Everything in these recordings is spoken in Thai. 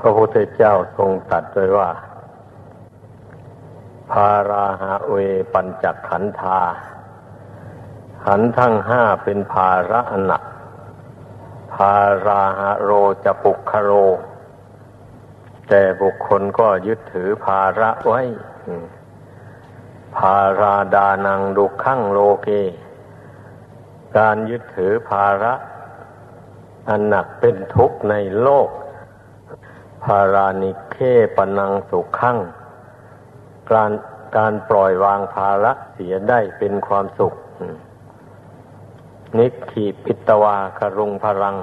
พระพุทธเจ้าทรงตรัสไว้ว่าภาราหาเวปัญจขันธา ขันทั้งห้าเป็นภาระอันหนักภาราหาโรจะปุกคโร แต่บุคคลก็ยึดถือภาระไว้ ภาราดานังดุขังโลเก การยึดถือภาระ อันหนักเป็นทุกข์ในโลก ภารานิเคปนังสุขขังการการปล่อยวางภาระเสียได้เป็นความสุข นิขีปิตวาครุงพลัง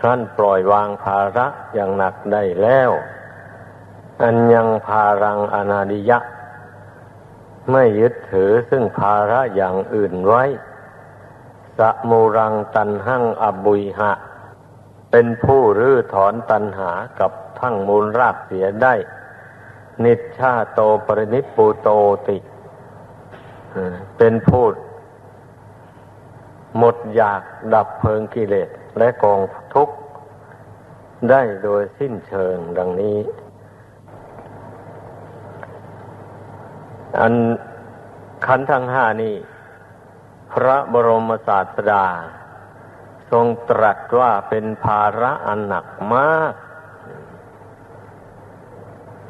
ครั้นปล่อยวางภาระอย่างหนักได้แล้ว อันยังภารังอนาดิยะ ไม่ยึดถือซึ่งภาระอย่างอื่นไว้สมูรังตันหั่งอบุยหะ เป็นผู้รื้อถอนตัณหากับทั้งมูลรากเสียได้ นิชาโตปรินิปูโตติ เป็นผู้หมดอยากดับเพลิงกิเลสและกองทุกข์ได้โดยสิ้นเชิงดังนี้ อันขันทั้งห้านี้พระบรมศาสดา ทรงตรัสว่าเป็นภาระอันหนักมาก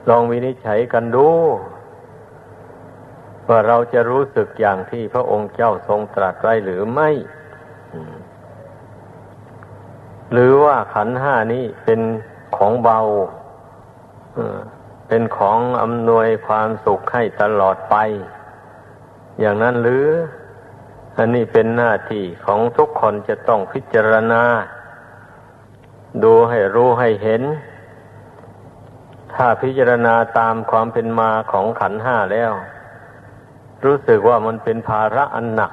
ลองวินิจฉัยกันดู ว่าเราจะรู้สึกอย่างที่พระองค์เจ้าทรงตรัสไว้หรือไม่ หรือว่าขันห้านี้เป็นของเบา เป็นของอำนวยความสุขให้ตลอดไป อย่างนั้นหรือ อันนี้เป็นหน้าที่ของทุกคนจะต้องพิจารณา ดูให้รู้ให้เห็น ถ้าพิจารณาตามความเป็นมาของขันห้าแล้ว รู้สึกว่ามันเป็นภาระอันหนัก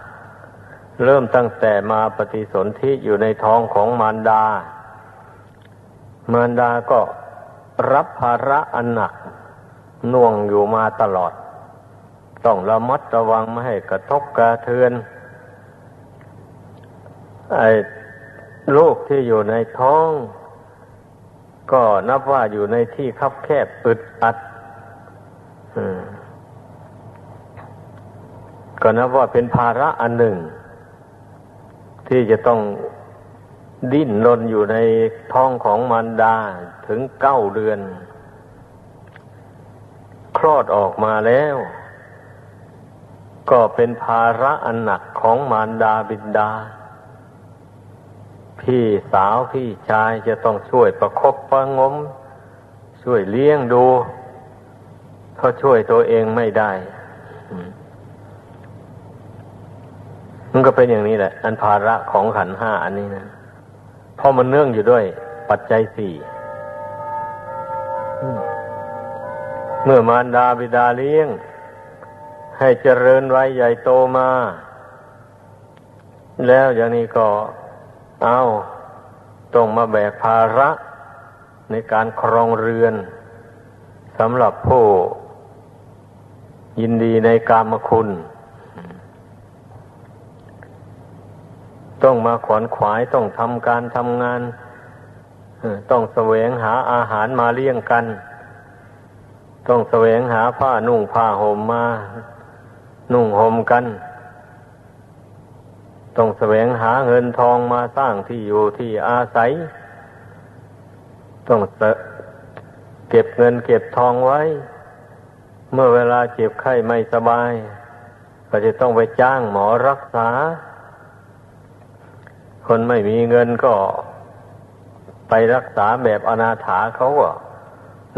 เริ่มตั้งแต่มาปฏิสนธิอยู่ในท้องของมารดา มารดาก็รับภาระอันหนักน่วงอยู่มาตลอด ต้องระมัดระวังไม่ให้กระทบกระเทือน ไอ้ลูกที่อยู่ในท้อง ก็นับว่าอยู่ในที่คับแคบอึดอัดก็นับว่าเป็นภาระอันหนึ่ง ที่จะต้องดิ้นรนอยู่ในท้องของมารดาถึงเก้าเดือน คลอดออกมาแล้ว ก็เป็นภาระอันหนักของมารดาบิดา พี่สาวพี่ชายจะต้องช่วยประคบประงม ช่วยเลี้ยงดูเขาช่วยตัวเองไม่ได้ มันก็เป็นอย่างนี้แหละ อันภาระของขันห้าอันนี้นะเพราะมันเนื่องอยู่ด้วย ปัจจัยสี่เมื่อมารดาบิดาเลี้ยง ให้เจริญไว้ใหญ่โตมา แล้วอย่างนี้ก็ เอาต้องมาแบกภาระในการครองเรือนสำหรับผู้ยินดีในกามคุณ ต้องมาขวนขวายต้องทำการทำงานต้องแสวงหาอาหารมาเลี้ยงกัน ต้องแสวงหาผ้านุ่งผ้าห่มมา นุ่งห่มกัน ต้องแสวงหาเงินทองมาสร้างที่อยู่ที่อาศัย ต้องเก็บเงินเก็บทองไว้ เมื่อเวลาเจ็บไข้ไม่สบาย ก็จะต้องไปจ้างหมอรักษา คนไม่มีเงินก็ไปรักษาแบบอนาถาเขาก็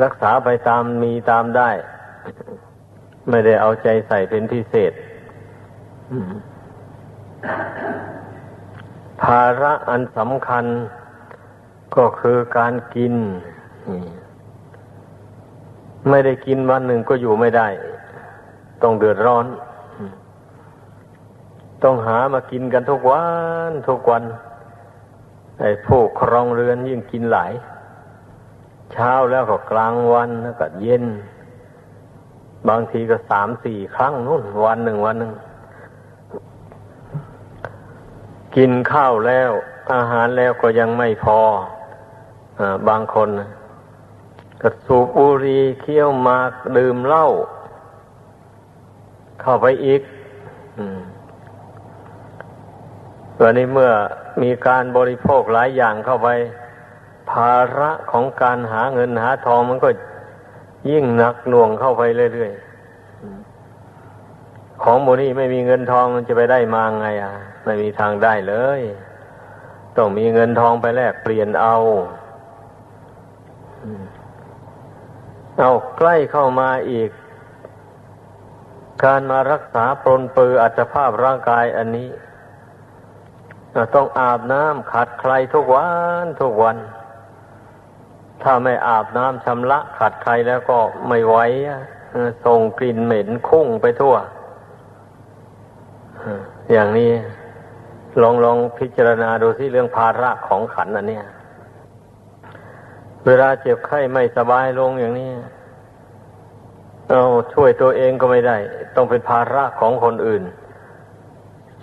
รักษาไปตามมีตามได้ ไม่ได้เอาใจใส่เป็นพิเศษ ภาระอันสำคัญก็คือการกิน ไม่ได้กินวันหนึ่งก็อยู่ไม่ได้ ต้องเดือดร้อน ต้องหามากินกันทุกวัน ทุกวัน ไอ้ผู้ครองเรือนยิ่งกินหลาย เช้าแล้วก็กลางวันแล้วก็เย็น บางทีก็สามสี่ครั้งนู่นวันหนึ่งวันหนึ่ง กินข้าวแล้ว อาหารแล้วก็ยังไม่พออบางคนก็สูบบุหรี่เคี้ยวมากดื่มเหล้าเข้าไปอีกวันนี้เมื่อมีการบริโภคหลายอย่างเข้าไป ภาระของการหาเงินหาทองมันก็ยิ่งหนักหน่วงเข้าไปเรื่อยๆ ของโมนี่ไม่มีเงินทองจะไปได้มาไงอะ ไม่มีทางได้เลย ต้องมีเงินทองไปแลกเปลี่ยนเอาเอาใกล้เข้ามาอีก การมารักษาปรนปืออัตภาพร่างกายอันนี้ต้องอาบน้ำขัดใครทุกวันทุกวัน ถ้าไม่อาบน้ำชำระขัดใครแล้วก็ไม่ไหวส่งกลิ่นเหม็นคุ้งไปทั่ว อย่างนี้ลองลองพิจารณาดูที่เรื่องภาระของขันอันเนี้ยเวลาเจ็บไข้ไม่สบายลงอย่างนี้เอาช่วยตัวเองก็ไม่ได้ ต้องเป็นภาระของคนอื่น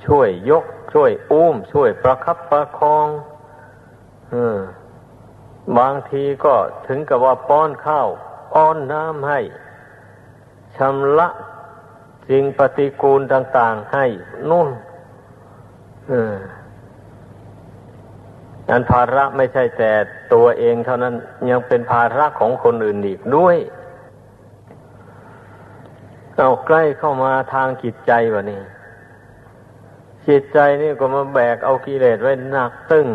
ช่วยยก ช่วยอุ้ม ช่วยประคับประคองบางทีก็ถึงกับว่าป้อนข้าว ป้อนน้ำให้ชำระ สิ่งปฏิกูลต่าง ๆ ให้นุ่นอันภาระไม่ใช่แต่ตัวเองเท่านั้นยังเป็นภาระของคนอื่นอีกด้วย เอาใกล้เข้ามาทางจิตใจวะนี่จิตใจนี่ก็มาแบกเอากิเลสไว้หนักตึง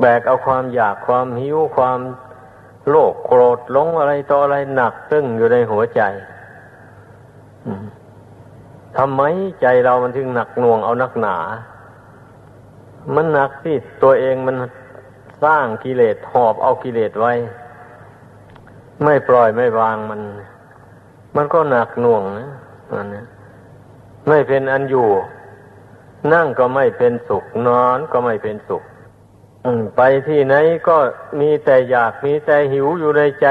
แบกเอาความอยากความหิวความโลภโกรธหลงอะไรต่ออะไรหนักตึงอยู่ในหัวใจ ทำไมใจเรามันถึงหนักหน่วงเอานักหนา มันหนักที่ตัวเองมันสร้างกิเลสหอบเอากิเลสไว้ ไม่ปล่อยไม่วางมัน มันก็หนักหน่วงนะมันนะไม่เป็นอันอยู่ นั่งก็ไม่เป็นสุข นอนก็ไม่เป็นสุขไปที่ไหนก็มีแต่อยากมีแต่หิวอยู่ในใจ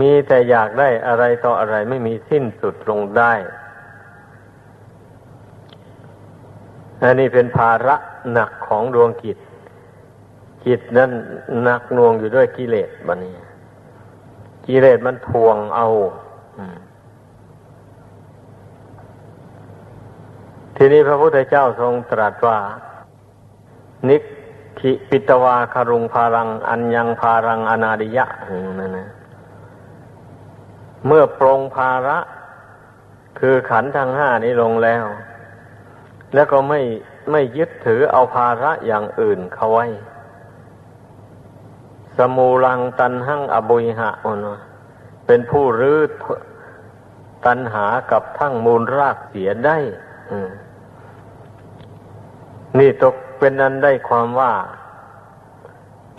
มีแต่อยากได้อะไรต่ออะไรไม่มีสิ้นสุดลงได้ อันนี้เป็นภาระหนักของดวงกิจจิตนั้นหนักน่วงอยู่ด้วยกิเลสบันนี้ กิเลสมันทวงเอาอทีนี้พระพุทธเจ้าทรงตรัสว่า นิคิปิตวาคารุงพารัง อัญญังพารังอนาดิยะนั่นนะเมื่อปรงภาระ คือขันธ์ทั้งห้านี้ลงแล้ว แล้วก็ไม่ไม่ยึดถือเอาภาระอย่างอื่นเขาไว้ สมูลังตันหั่งอบุยหะอนเป็นผู้รื้อตันหากับทั้งมูลรากเสียได้นี่ตกเป็นอันได้ความว่า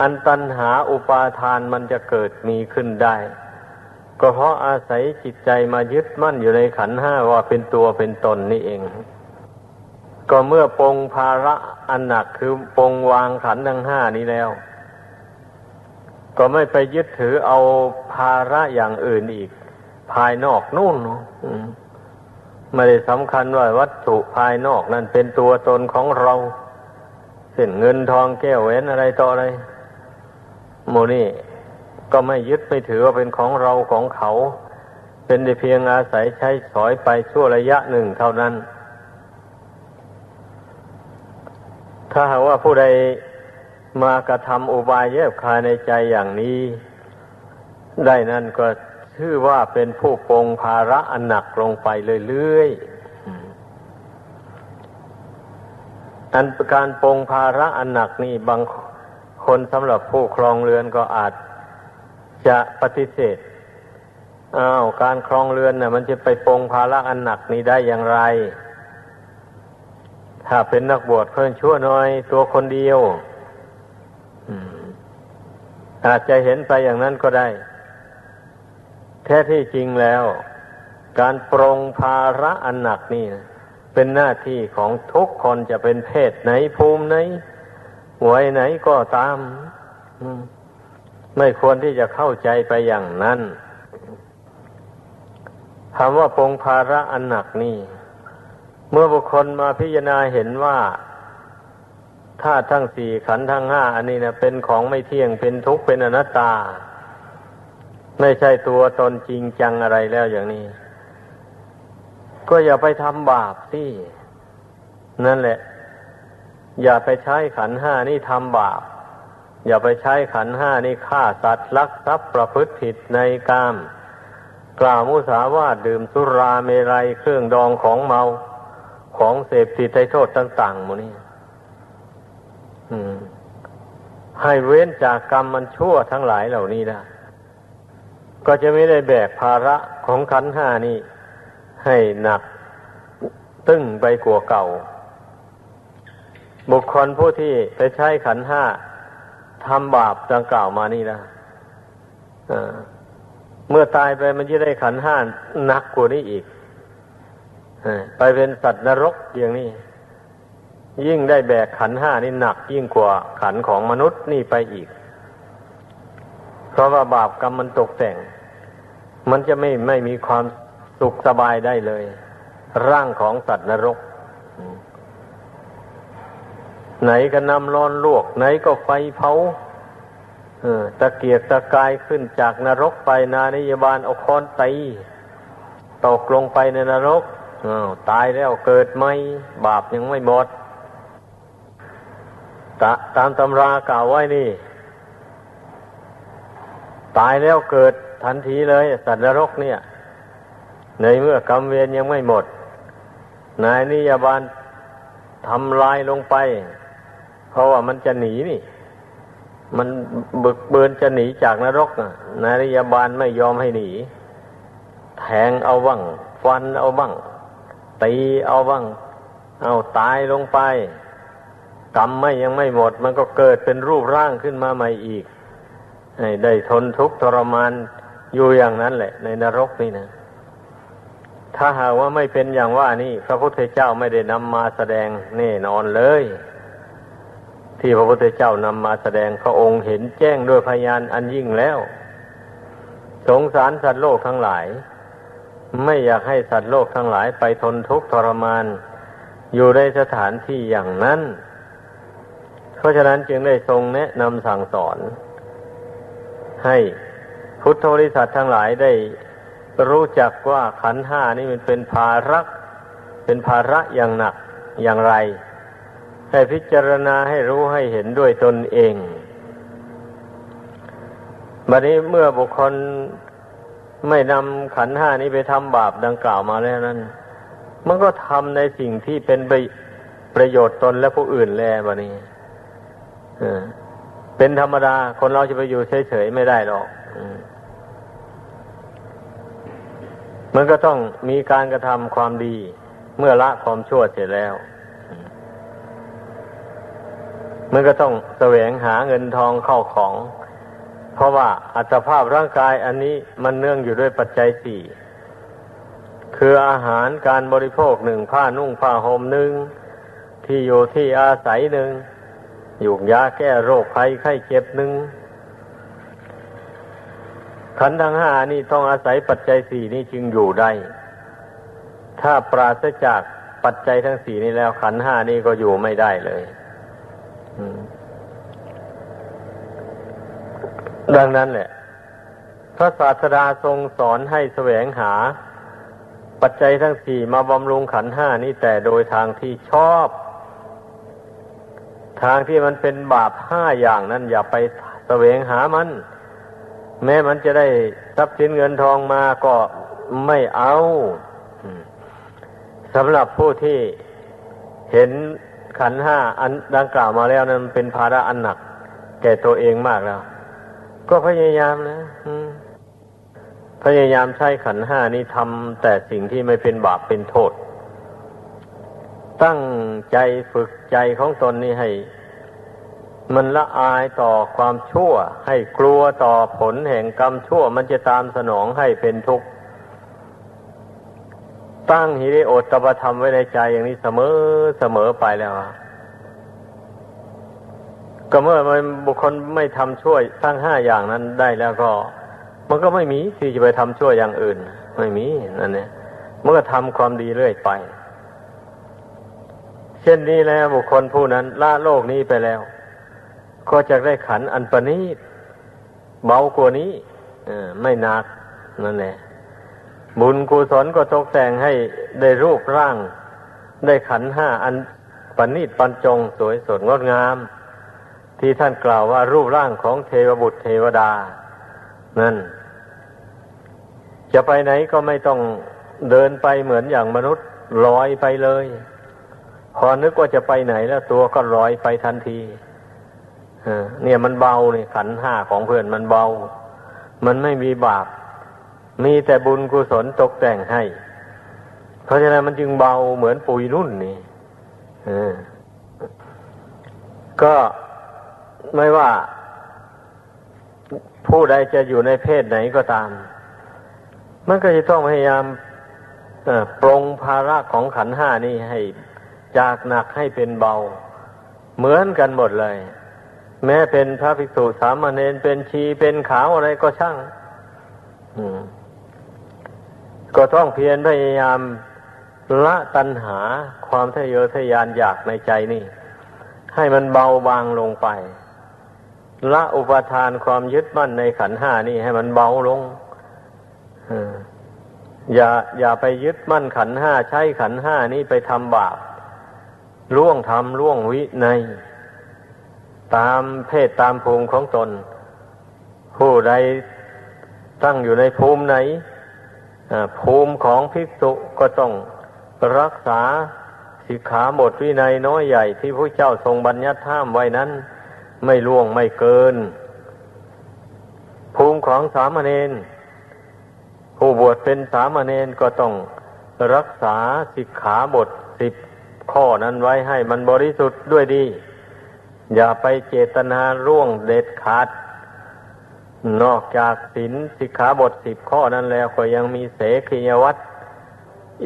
อันตัณหาอุปาทานมันจะเกิดมีขึ้นได้ ก็เพราะอาศัยจิตใจมายึดมั่นอยู่ในขันห้าว่าเป็นตัวเป็นตนนี่เอง ก็เมื่อปงภาระอันหนักคือปงวางขันทั้งห้านี้แล้ว ก็ไม่ไปยึดถือเอาภาระอย่างอื่นอีก ภายนอกนู่นไม่ได้สำคัญว่าวัตถุภายนอกนั่นเป็นตัวตนของเราเส้นเงินทองแก้วแหวนอะไรต่ออะไรโมนี่ก็ไม่ยึดไม่ถือว่าเป็นของเราของเขา เป็นแต่เพียงอาศัยใช้สอยไปชั่วระยะหนึ่งเท่านั้น ถ้าหากว่าผู้ใดมากระทำอุบายแยบคายในใจอย่างนี้ ได้นั่นก็ชื่อว่าเป็นผู้ปงภาระอันหนักลงไปเรื่อยๆอันการปงภาระอันหนักนี่บางคนสำหรับผู้ครองเรือนก็อาจจะปฏิเสธอ้าวการครองเรือนน่ะ มันจะไปปงภาระอันหนักนี้ได้อย่างไร ถ้าเป็นนักบวชเพิ่นชั่วน้อย ตัวคนเดียวอาจจะเห็นไปอย่างนั้นก็ได้ แท้ที่จริงแล้ว การปรงภาระอันหนักนี่เป็นหน้าที่ของทุกคนจะเป็นเพศไหนภูมิไหนหวยไหนก็ตามไม่ควรที่จะเข้าใจไปอย่างนั้นคำว่าปรงภาระอันหนักนี่ เมื่อบุคคลมาพิจารณาเห็นว่าธาตุทั้งสี่ขันธ์ทั้งห้าอันนี้นะเป็นของไม่เที่ยงเป็นทุกข์เป็นอนัตตา ไม่ใช่ตัวตนจริงจังอะไรแล้วอย่างนี้ ก็อย่าไปทำบาปสินั่นแหละ อย่าไปใช้ขันห้านี่ทำบาป อย่าไปใช้ขันห้านี่ฆ่าสัตว์ลักทรัพย์ประพฤติผิดในกาม กล่าวมุสาวาทดื่มสุราเมรัยเครื่องดองของเมา ของเสพติดในโทษต่างๆหมดนี่ให้เว้นจากกรรมมันชั่วทั้งหลายเหล่านี้นะก็จะไม่ได้แบกภาระของขันห้านี้ให้หนัก ตึ้งไปกว่าเก่า บุคคลผู้ที่ไปใช้ขันห้าทำบาปดังกล่าวมานี่นะเมื่อตายไปมันจะได้ขันห้าหนักกว่านี้อีก ไปเป็นสัตว์นรกอย่างนี้ ยิ่งได้แบกขันห้านี่หนักยิ่งกว่าขันของมนุษย์นี่ไปอีก เพราะว่าบาปกรรมมันตกแต่ง มันจะไม่ไม่มีความสุขสบายได้เลย ร่างของสัตว์นรก ไหนก็นำร้อนลวก ไหนก็ไฟเผาตะเกียกตะกายขึ้นจากนรกไปนานิยบาลเอาค้อนตีตกลงไปในนรก ตายแล้วเกิดไหมบาปยังไม่หมดตตามตำรากล่าวไว้นี่ ตายแล้วเกิดทันทีเลย สัตว์นรกเนี่ย ในเมื่อกรรมเวรยังไม่หมด นายนิยาบาลทำลายลงไป เพราะว่ามันจะหนีนี่ มันบึกเบือนจะหนีจากนรกนะนายนิยาบาลไม่ยอมให้หนี แทงเอาบ้างฟันเอาบ้าง ตีเอาบ้าง เอาตายลงไป กรรมไม่ยังไม่หมด มันก็เกิดเป็นรูปร่างขึ้นมาใหม่อีกได้ทนทุกข์ทรมานอยู่อย่างนั้นแหละ ในนรกนี่นะ ถ้าหากว่าไม่เป็นอย่างว่านี่ พระพุทธเจ้าไม่ได้นำมาแสดงแน่นอนเลย ที่พระพุทธเจ้านำมาแสดงพระองค์เห็นแจ้งด้วยพยานอันยิ่งแล้ว สงสารสัตว์โลกทั้งหลาย ไม่อยากให้สัตว์โลกทั้งหลายไปทนทุกข์ทรมาน อยู่ในสถานที่อย่างนั้น เพราะฉะนั้นจึงได้ทรงแนะนำสั่งสอน ให้พุทธบริษัททั้งหลายได้รู้จักว่าขันห้านี่มันเป็นภาระเป็นภาระอย่างหนักอย่างไร ให้พิจารณาให้รู้ให้เห็นด้วยตนเองบัดนี้เมื่อบุคคล ไม่นำขันห้านี้ไปทำบาปดังกล่าวมาแล้วนั้น มันก็ทำในสิ่งที่เป็นประโยชน์ตนและผู้อื่นแล้วบนี้เป็นธรรมดา คนเราจะไปอยู่เฉยๆไม่ได้หรอกมันก็ต้องมีการกระทำความดี เมื่อละความชั่วเสร็จแล้ว มันก็ต้องแสวงหาเงินทองเข้าของ เพราะว่าอัตภาพร่างกายอันนี้มันเนื่องอยู่ด้วยปัจจัยสี่คืออาหารการบริโภคหนึ่งผ้านุ่งผ้าห่มหนึ่งที่อยู่ที่อาศัยหนึ่งอยู่ยาแก้โรคภัยไข้เจ็บหนึ่งขันธ์ทั้งห้านี่ต้องอาศัยปัจจัยสี่นี่จึงอยู่ได้ ถ้าปราศจากปัจจัยทั้งสี่นี้แล้วขันธ์ห้านี่ก็อยู่ไม่ได้เลย ดังนั้นแหละ พระศาสดาทรงสอนให้แสวงหา ปัจจัยทั้งสี่มาบำรุงขันห้านี้แต่โดยทางที่ชอบ ทางที่มันเป็นบาปห้าอย่างนั้น อย่าไปแสวงหามัน แม้มันจะได้ทรัพย์สินเงินทองมาก็ไม่เอาสำหรับผู้ที่เห็นขันห้าอันดังกล่าวมาแล้วนั้นเป็นภาระอันหนัก แก่ตัวเองมากแล้ว ก็พยายามนะพยายามใช้ขันห้านี้ทำแต่สิ่งที่ไม่เป็นบาปเป็นโทษ ตั้งใจฝึกใจของตนนี้ให้ มันละอายต่อความชั่ว ให้กลัวต่อผลแห่งกรรมชั่ว มันจะตามสนองให้เป็นทุกข์ตั้งหิริโอตตปธรรมไว้ในใจอย่างนี้เสมอเสมอไปแล้ว ก็เมื่อมันบุคคลไม่ทำช่วยทั้งห้าอย่างนั้นได้แล้วก็ มันก็ไม่มีที่จะไปทำช่วยอย่างอื่น ไม่มีนั่นเนี่ยมันก็ทำความดีเรื่อยไป เช่นนี้แล้วบุคคลผู้นั้นละโลกนี้ไปแล้ว ก็จะได้ขันอันประณีตเบากว่านี้ไม่หนักนั่นแหละบุญกุศลก็ตกแต่งให้ได้รูปร่าง ได้ขันห้าอันประณิดปันจงสวยสดงดงาม ที่ท่านกล่าวว่ารูปร่างของเทวบุตรเทวดา นั่น จะไปไหนก็ไม่ต้องเดินไปเหมือนอย่างมนุษย์ลอยไปเลย พอนึกว่าจะไปไหนแล้วตัวก็ลอยไปทันทีเนี่ยมันเบาเนี่ยขันห้าของเพื่อนมันเบา มันไม่มีบาป มีแต่บุญกุศลตกแต่งให้ เพราะฉะนั้นมันจึงเบาเหมือนปุยนุ่นนี่ก็ ไม่ว่า ผู้ใดจะอยู่ในเพศไหนก็ตาม มันก็จะต้องพยายามปรงภาระของขันห้านี่ให้จากหนักให้เป็นเบา เหมือนกันหมดเลย แม้เป็นพระภิกษุสามเณรเป็นชีเป็นขาวอะไรก็ช่างก็ต้องเพียรพยายามละตัณหาความทะเยอทะยานอยากในใจนี่ ให้มันเบาบางลงไป ละอุปทานความยึดมั่นในขันห้านี่ให้มันเบาลงอย่าอย่าไปยึดมั่นขันห้าใช้ขันห้านี้ไปทำบาปล่วงทำล่วงวิใน ตามเพศตามภูมิของตน ผู้ใดตั้งอยู่ในภูมิไหนภูมิของภิกษุก็ต้องรักษาสิกขาบทวินัยน้อยใหญ่ที่พระเจ้าทรงบัญญัติห้ามไว้นั้น ไม่ล่วงไม่เกิน ภูมิของสามเณรผู้บวชเป็นสามเณรก็ต้องรักษาสิกขาบทสิบข้อนั้นไว้ให้มันบริสุทธิ์ด้วยดี อย่าไปเจตนาร่วงเด็ดขาด นอกจากศีลสิกขาบทสิบข้อนั้นแล้วก็ยังมีเสขียวัตร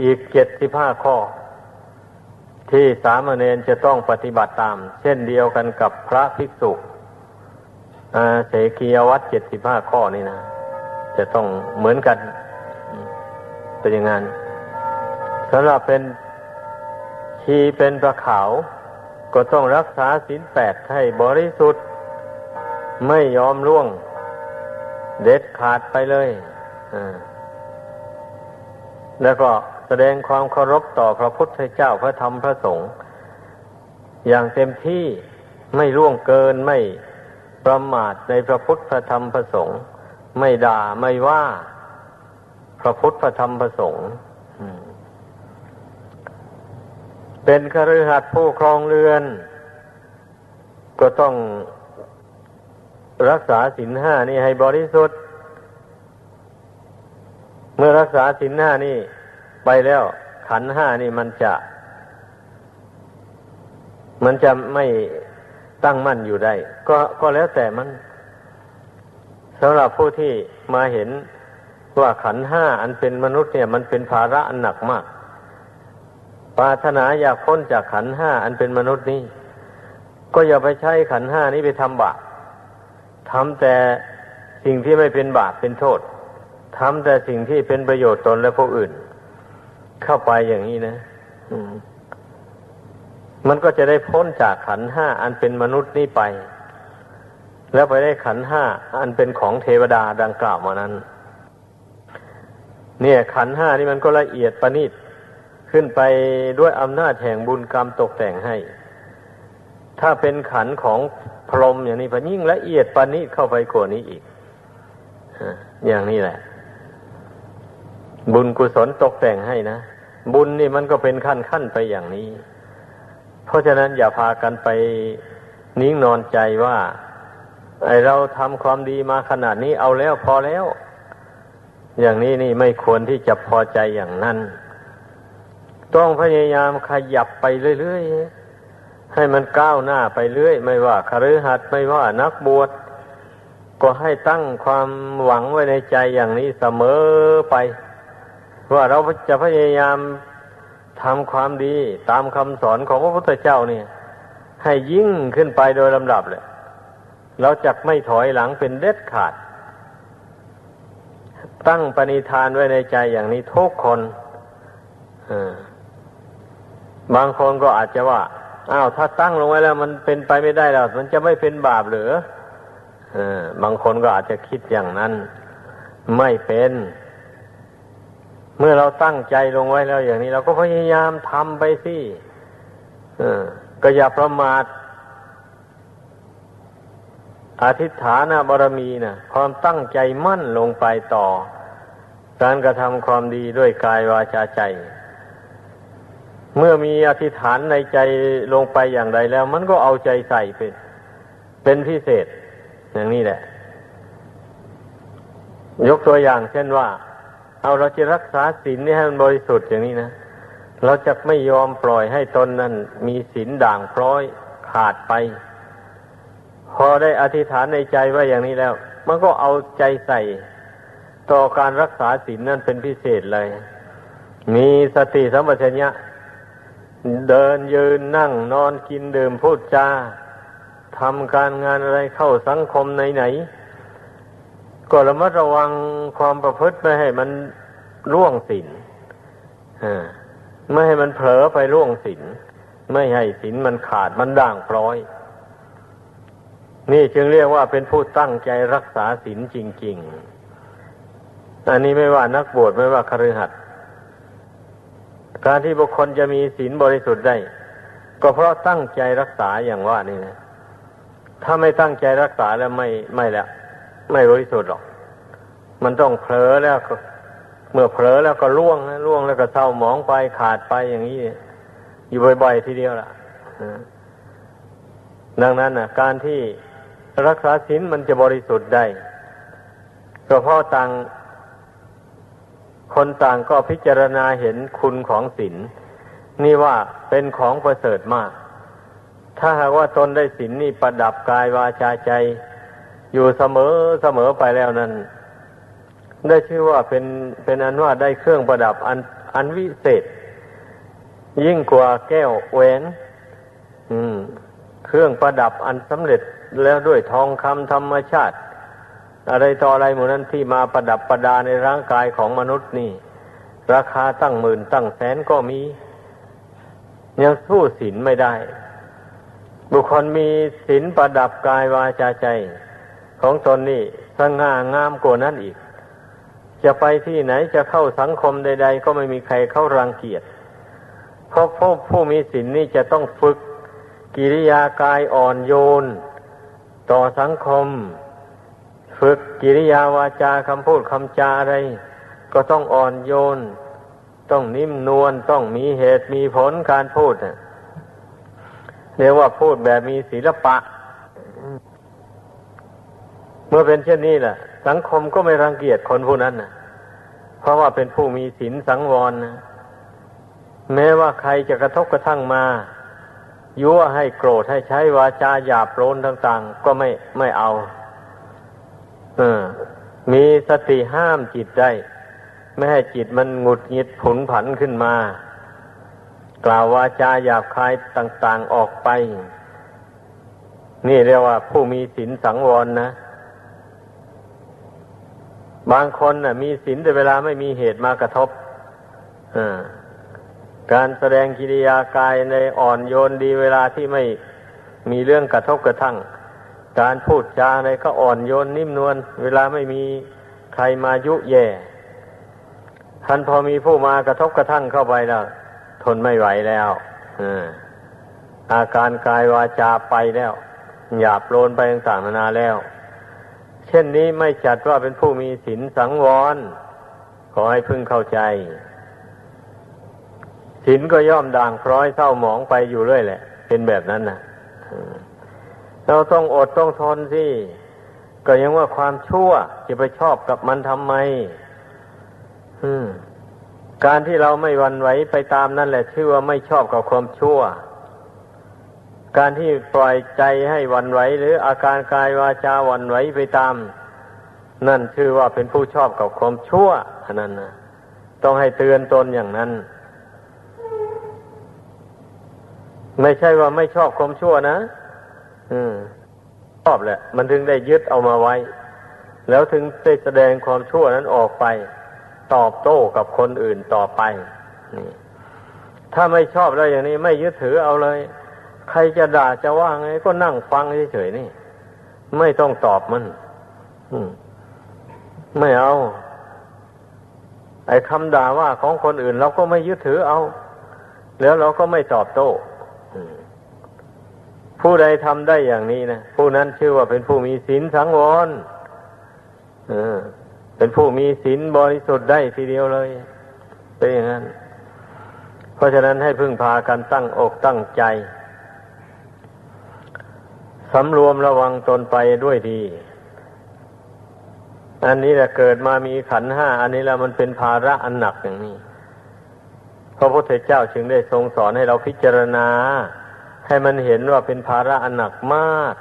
อีกเจ็ดสิบห้าข้อ ที่สามเณรจะต้องปฏิบัติตาม เช่นเดียวกันกับพระภิกษุเสกียวัตเจ็ดสิบห้าข้อนี่นะ จะต้องเหมือนกันเป็นอย่างนั้นสำหรับเป็นชีเป็นประขาว ก็ต้องรักษาศีลแปดให้บริสุทธิ์ ไม่ยอมล่วง เด็ดขาดไปเลย แล้วก็ แสดงความเคารพต่อพระพุทธเจ้าพระธรรมพระสงฆ์อย่างเต็มที่ไม่ล่วงเกินไม่ประมาทในพระพุทธพระธรรมพระสงฆ์ไม่ด่าไม่ว่าพระพุทธพระธรรมพระสงฆ์เป็นคฤหัสถ์ผู้ครองเรือน ก็ต้องรักษาศีลห้านี่ให้บริสุทธิ์ เมื่อรักษาศีลห้านี่ ไปแล้ว ขันห้านี่มันจะ มันจะไม่ตั้งมั่นอยู่ได้ ก็ก็แล้วแต่มันสำหรับผู้ที่มาเห็นว่าขันห้าอันเป็นมนุษย์เนี่ย มันเป็นภาระอันหนักมากปรารถนาอยากพ้นจากขันห้าอันเป็นมนุษย์นี้ก็อย่าไปใช้ขันห้านี้ไปทำบาปทำแต่สิ่งที่ไม่เป็นบาปเป็นโทษทำแต่สิ่งที่เป็นประโยชน์ตนและผู้อื่น เข้าไปอย่างนี้นะมันก็จะได้พ้นจากขันห้าอันเป็นมนุษย์นี้ไป แล้วไปได้ขันห้าอันเป็นของเทวดาดังกล่าวมานั้น เนี่ย ขันห้านี่มันก็ละเอียดประณีตขึ้นไปด้วยอำนาจแห่งบุญกรรมตกแต่งให้ ถ้าเป็นขันของพรหมอย่างนี้พยิ่งละเอียดปานนี้เข้าไปกว่านี้อีกอย่างนี้แหละ บุญกุศลตกแต่งให้นะ บุญนี่มันก็เป็นขั้นขั้นไปอย่างนี้ เพราะฉะนั้นอย่าพากันไปนิ่งนอนใจว่า ไอเราทำความดีมาขนาดนี้เอาแล้วพอแล้ว อย่างนี้นี่ไม่ควรที่จะพอใจอย่างนั้น ต้องพยายามขยับไปเรื่อยๆ ให้มันก้าวหน้าไปเรื่อย ไม่ว่าคฤหัสถ์ไม่ว่านักบวชก็ให้ตั้งความหวังไว้ในใจอย่างนี้เสมอไป ว่าเราจะพยายามทำความดีตามคำสอนของพระพุทธเจ้าเนี่ย ให้ยิ่งขึ้นไปโดยลำดับเลยเราจะไม่ถอยหลังเป็นเด็ดขาด ตั้งปณิธานไว้ในใจอย่างนี้ทุกคนบางคนก็อาจจะว่าอ้าวถ้าตั้งลงไว้แล้ว มันเป็นไปไม่ได้แล้วมันจะไม่เป็นบาปหรืออบางคนก็อาจจะคิดอย่างนั้น ไม่เป็น เมื่อเราตั้งใจลงไว้แล้วอย่างนี้ เราก็พยายามทำไปสิก็อย่าประมาทอธิษฐานบารมีนะความตั้งใจมั่นลงไปต่อ การกระทำความดีด้วยกายวาจาใจ เมื่อมีอธิษฐานในใจลงไปอย่างใดแล้ว มันก็เอาใจใส่เป็นเป็นพิเศษ อย่างนี้แหละ ยกตัวอย่างเช่นว่า เอาเราจะรักษาศีลนี่ให้มันบริสุทธิ์อย่างนี้นะเราจะไม่ยอมปล่อยให้ตนนั้น มีศีลด่างพร้อยขาดไป พอได้อธิษฐานในใจว่าอย่างนี้แล้ว มันก็เอาใจใส่ ต่อการรักษาศีลนั่นเป็นพิเศษเลย มีสติสัมปชัญญะเดินยืนนั่งนอนกินดื่มพูดจาทำการงานอะไรเข้าสังคมไหนๆ ก็ระมัดระวังความประพฤติไม่ให้มันล่วงศีลไม่ให้มันเผลอไปล่วงศีลไม่ให้ศีลมันขาดมันด่างพร้อย นี่จึงเรียกว่าเป็นผู้ตั้งใจรักษาศีลจริง ๆ อันนี้ไม่ว่านักบวชไม่ว่าคฤหัสถ์การที่บุคคลจะมีศีลบริสุทธิ์ได้ ก็เพราะตั้งใจรักษาอย่างว่านี่นะถ้าไม่ตั้งใจรักษาแล้วไม่ไม่แล้ว ไม่บริสุทธิ์หรอก มันต้องเผลอแล้วก็ เมื่อเผลอแล้วก็ล่วงล่วงแล้วก็เศร้าหมองไปขาดไปอย่างนี้ อยู่บ่อยๆทีเดียวล่ะดังนั้นนะการที่รักษาศีลมันจะบริสุทธิ์ได้ก็เพราะต่าง คนต่างก็พิจารณาเห็นคุณของศีลนี่ว่าเป็นของประเสริฐมาก ถ้าหากว่าตนได้ศีลนี่ประดับกายวาจาใจ อยู่เสมอเสมอไปแล้วนั้น ได้ชื่อว่าเป็นเป็นอันว่าได้เครื่องประดับอันอันวิเศษ ยิ่งกว่าแก้วแหวนเครื่องประดับอันสำเร็จแล้วด้วยทองคำธรรมชาติ อะไรต่ออะไรหมดนั้นที่มาประดับประดาในร่างกายของมนุษย์นี่ ราคาตั้งหมื่นตั้งแสนก็มียังสู้ศีลไม่ได้ บุคคลมีศีลประดับกายวาจาใจ ของตนนี่สง่างามกว่านั้นอีก จะไปที่ไหนจะเข้าสังคมใด ๆ ก็ไม่มีใครเข้ารังเกียจเพราะผู้ผู้มีศีลนี่จะต้องฝึกกิริยากายอ่อนโยน ต่อสังคม ฝึกกิริยาวาจาคำพูดคำจาอะไร ก็ต้องอ่อนโยน ต้องนิ่มนวลต้องมีเหตุมีผลการพูดเรียกว่าพูดแบบมีศิลปะ มื่อเป็นเช่นนี้แหละสังคมก็ไม่รังเกียจคนผู้นั้นนะเพราะว่าเป็นผู้มีศีลสังวรนะแม้ว่าใครจะกระทบกระทั่งมา ยั่วให้โกรธให้ใช้วาจาหยาบโลนต่าง ๆ ก็ไม่ไม่เอาเออมีสติห้ามจิตได้ ไม่ให้จิตมันหงุดหงิดผุนผันขึ้นมา กล่าววาจาหยาบคายต่าง ๆออกไป นี่เรียกว่าผู้มีศีลสังวรนะ บางคนนะ่ะ มีศีลแต่เวลาไม่มีเหตุมากระทบการแสดงกิริยากายในอ่อนโยนดีเวลาที่ไม่มีเรื่องกระทบกระทั่ง การพูดจาอะไรก็อ่อนโยนนิ่มนวลเวลาไม่มีใครมายุแย่ท่านพอมีผู้มากระทบกระทั่งเข้าไปแล้วทนไม่ไหวแล้วอาการกายวาจาไปแล้ว หยาบโลนไปต่างๆนานาแล้ว เช่นนี้ไม่จัดว่าเป็นผู้มีศีลสังวร ขอให้พึงเข้าใจศีลก็ย่อมด่างพร้อยเศร้าหมองไปอยู่เรื่อยแหละ เป็นแบบนั้นนะเราต้องอดต้องทนสิก็ยังว่าความชั่วจะไปชอบกับมันทำไมการที่เราไม่วันไหวไปตามนั่นแหละชื่อว่าไม่ชอบกับความชั่ว การที่ปล่อยใจให้วันไหว หรืออาการกายวาจาวันไหวไปตาม นั่นชื่อว่าเป็นผู้ชอบกับความชั่วนั่นนะต้องให้เตือนตนอย่างนั้น ไม่ใช่ว่าไม่ชอบความชั่วนะ อืมชอบแหละ มันถึงได้ยึดเอามาไว้ แล้วถึงได้แสดงความชั่วนั้นออกไป ตอบโต้กับคนอื่นต่อไปนี่ถ้าไม่ชอบแล้วอย่างนี้ไม่ยึดถือเอาเลย ใครจะด่าจะว่าไงก็นั่งฟังเฉยๆนี่ ไม่ต้องตอบมันอมไม่เอา ไอ้คำด่าว่าของคนอื่นเราก็ไม่ยึดถือเอา แล้วเราก็ไม่ตอบโต้ผู้ใดทำได้อย่างนี้นะผู้นั้นชื่อว่าเป็นผู้มีศีลสังวรเป็นผู้มีศีลบริสุทธิ์ได้ทีเดียวเลยเป็นอย่างนั้น เพราะฉะนั้นให้พึ่งพากันตั้งอกตั้งใจ สำรวมระวังตนไปด้วยดี อันนี้แหละเกิดมามีขันห้า อันนี้แล้วมันเป็นภาระอันหนักอย่างนี้ พระพุทธเจ้าจึงได้ทรงสอนให้เราพิจารณา ให้มันเห็นว่าเป็นภาระอันหนักมาก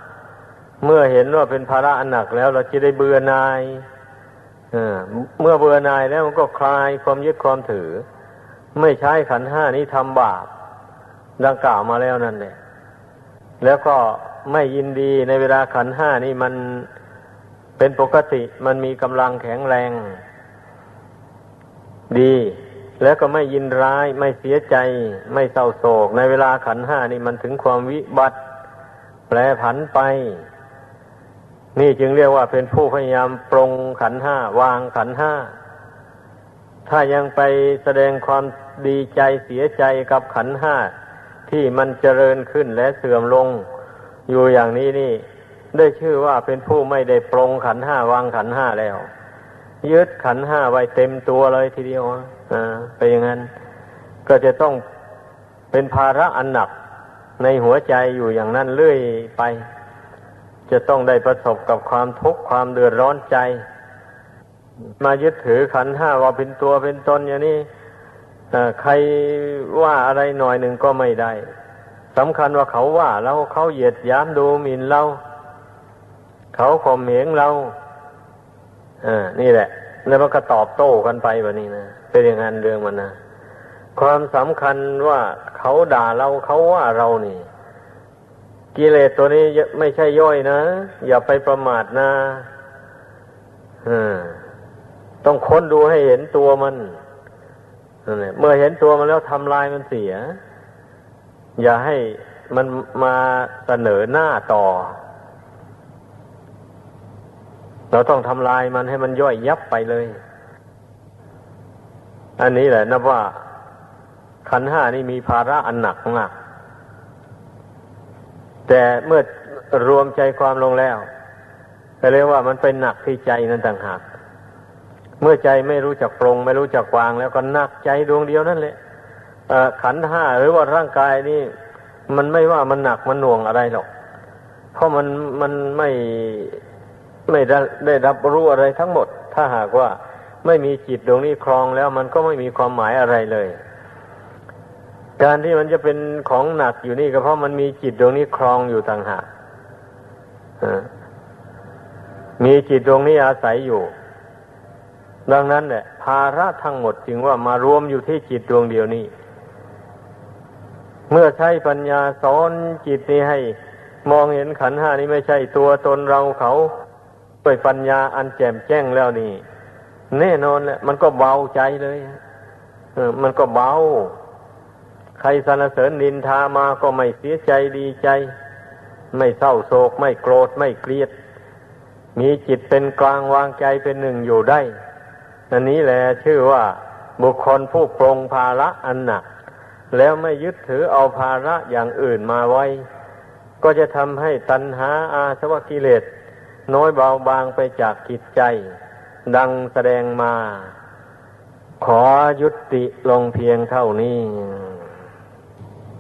เมื่อเห็นว่าเป็นภาระอันหนักแล้ว เราจะได้เบื่อนายเมื่อเบื่อนายแล้วมันก็คลายความยึดความถือ ไม่ใช้ขันห้านี้ทำบาปดังกล่าวมาแล้วนั่นแหละแล้วก็ ไม่ยินดีในเวลาขันห้านี่มันเป็นปกติมันมีกำลังแข็งแรง ดี แล้วก็ไม่ยินร้ายไม่เสียใจ ไม่เศร้าโศก ในเวลาขันห้านี่มันถึงความวิบัติ แปรผันไป นี่จึงเรียกว่าเป็นผู้พยายามปรงขันห้าวางขันห้าถ้ายังไปแสดงความดีใจเสียใจกับขันห้าที่มันเจริญขึ้นและเสื่อมลง อยู่อย่างนี้นี่ ได้ชื่อว่าเป็นผู้ไม่ได้ปรงขันห้าวางขันห้าแล้ว ยึดขันห้าไว้เต็มตัวเลยทีเดียวอ่าไปอย่างนั้น ก็จะต้องเป็นภาระอันหนักในหัวใจอยู่อย่างนั้นเรื่อยไป จะต้องได้ประสบกับความทุกข์ความเดือดร้อนใจ มายึดถือขันห้าว่าเป็นตัวเป็นตนอย่างนี้ใครว่าอะไรหน่อยหนึ่งก็ไม่ได้ สำคัญว่าเขาว่าเราเขาเหยียดย้ำดูหมิ่นเรา เขาข่มเหงเราอ่านี่แหละ แล้วมันก็ตอบโต้กันไปแบบนี้นะเป็นอย่างนั้นเรื่องมันนะความสำคัญว่าเขาด่าเราเขาว่าเรานี่ กิเลสตัวนี้ไม่ใช่ย่อยนะ อย่าไปประมาทนะต้องค้นดูให้เห็นตัวมันเมื่อเห็นตัวมันแล้วทำลายมันเสีย อย่าให้มันมาเสนอหน้าต่อ เราต้องทำลายมันให้มันย่อยยับไปเลย อันนี้แหละนับว่า ขันห้านี่มีภาระอันหนักมาก แต่เมื่อรวมใจความลงแล้วก็เรียกว่ามันเป็นหนักที่ใจนั่นต่างหาก เมื่อใจไม่รู้จักปรง ไม่รู้จักวางแล้วก็หนักใจดวงเดียวนั่นแหละ ขันห้าหรือว่าร่างกายนี่ มันไม่ว่ามันหนักมันหน่วงอะไรหรอก เพราะมันมันไม่ไม่ได้ได้รับรู้อะไรทั้งหมด ถ้าหากว่าไม่มีจิตดวงนี้ครองแล้ว มันก็ไม่มีความหมายอะไรเลย การที่มันจะเป็นของหนักอยู่นี่ก็เพราะมันมีจิตดวงนี้ครองอยู่ต่างหากมีจิตดวงนี้อาศัยอยู่ ดังนั้นแหละภาระทั้งหมดจึงว่ามารวมอยู่ที่จิตดวงเดียวนี้ เมื่อใช้ปัญญาสอนจิตนี้ให้ มองเห็นขันห้านี้ไม่ใช่ตัวตนเราเขาด้วยปัญญาอันแจ่มแจ้งแล้วนี่ แน่นอนแหละมันก็เบาใจเลยเออมันก็เบา ใครสรรเสริญนินทามาก็ไม่เสียใจดีใจ ไม่เศร้าโศก ไม่โกรธไม่เกลียด มีจิตเป็นกลางวางใจเป็นหนึ่งอยู่ได้อันนี้แหละชื่อว่าบุคคลผู้ปรงภาระอันหนัก แล้วไม่ยึดถือเอาภาระอย่างอื่นมาไว้ ก็จะทำให้ตัณหาอาสวะกิเลส น้อยเบาบางไปจากกิจใจ ดังแสดงมา ขอยุติลงเพียงเท่านี้